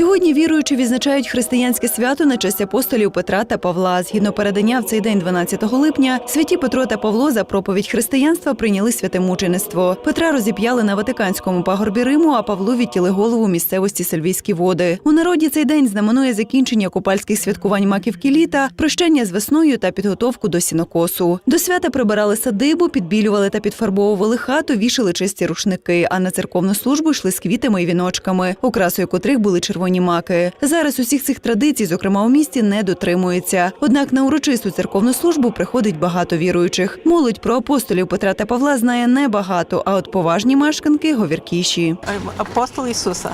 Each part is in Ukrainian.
Сьогодні віруючі відзначають християнське свято на честь апостолів Петра та Павла. Згідно передання в цей день, 12 липня, святі Петро та Павло за проповідь християнства прийняли святе мучеництво. Петра розіп'яли на Ватиканському пагорбі Риму, а Павлу відтіли голову місцевості Сельвійські води. У народі цей день знаменує закінчення купальських святкувань маківки літа, прощання з весною та підготовку до сінокосу. До свята прибирали садибу, підбілювали та підфарбовували хату, вішали чисті рушники. А на церковну службу йшли з квітами і віночками, окрасою котрих були червоні маки. Зараз усіх цих традицій, зокрема у місті, не дотримується. Однак на урочисту церковну службу приходить багато віруючих. Молодь про апостолів Петра та Павла знає небагато, а от поважні мешканки говіркіші. апостол Ісуса.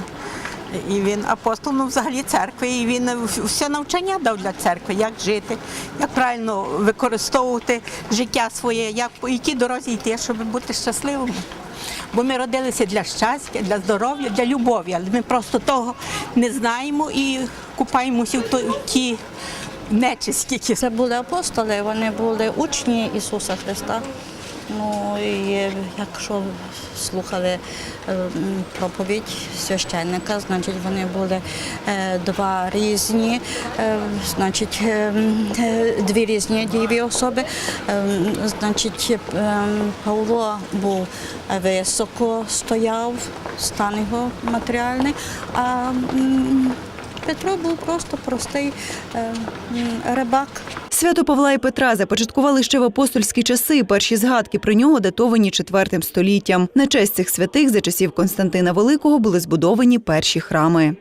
І він апостол ну, взагалі церкви, і він все навчання дав для церкви, як жити, як правильно використовувати життя своє, як по якій дорозі йти, щоб бути щасливими. Бо ми родилися для щастя, для здоров'я, для любові, але ми просто того не знаємо і купаємося в ті нечисті, Це були апостоли, вони були учні Ісуса Христа. Ну і якщо слухали е, проповідь священника, значить вони були е, два різні, е, значить, дві різні дієві особи. Значить, Павло був високо стояв, стан його матеріальний, а Петро був просто простий рибак. Свято Павла і Петра започаткували ще в апостольські часи. Перші згадки про нього датовані четвертим століттям. На честь цих святих за часів Константина Великого були збудовані перші храми.